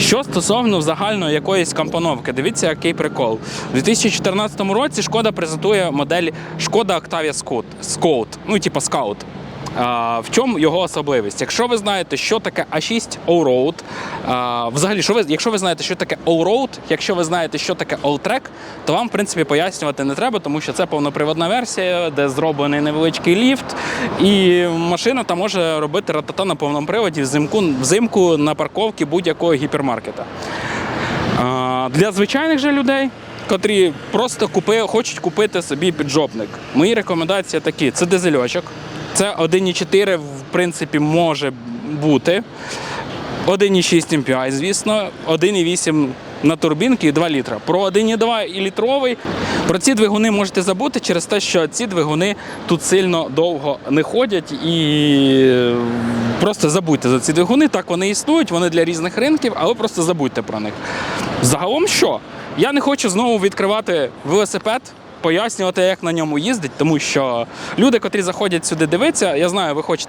Що стосовно загальної якоїсь компоновки, дивіться, який прикол. У 2014 році шкода презентує модель Шкода Octavia Scout, Scout ну, типу Scout. В чому його особливість? Якщо ви знаєте, що таке A6 Allroad, взагалі, що ви, якщо ви знаєте, що таке Allroad, якщо ви знаєте, що таке Alltrack, то вам, в принципі, пояснювати не треба, тому що це повноприводна версія, де зроблений невеличкий ліфт, і машина там може робити ратата на повному приводі взимку, взимку на парковці будь-якого гіпермаркета. Для звичайних же людей, котрі просто купи, хочуть купити собі піджопник, мої рекомендації такі: це дизельочок, це 1,4 в принципі може бути. 1,6 MPI, звісно, 1,8 на турбінки і 2 літра. Про 1,2 і літровий. Про ці двигуни можете забути через те, що ці двигуни тут сильно довго не ходять і е, просто забудьте за ці двигуни. Так вони існують, вони для різних ринків, але просто забудьте про них. Загалом що? Я не хочу знову відкривати велосипед. Пояснювати, як на ньому їздить, тому що люди, котрі заходять сюди дивитися, я знаю, ви хочете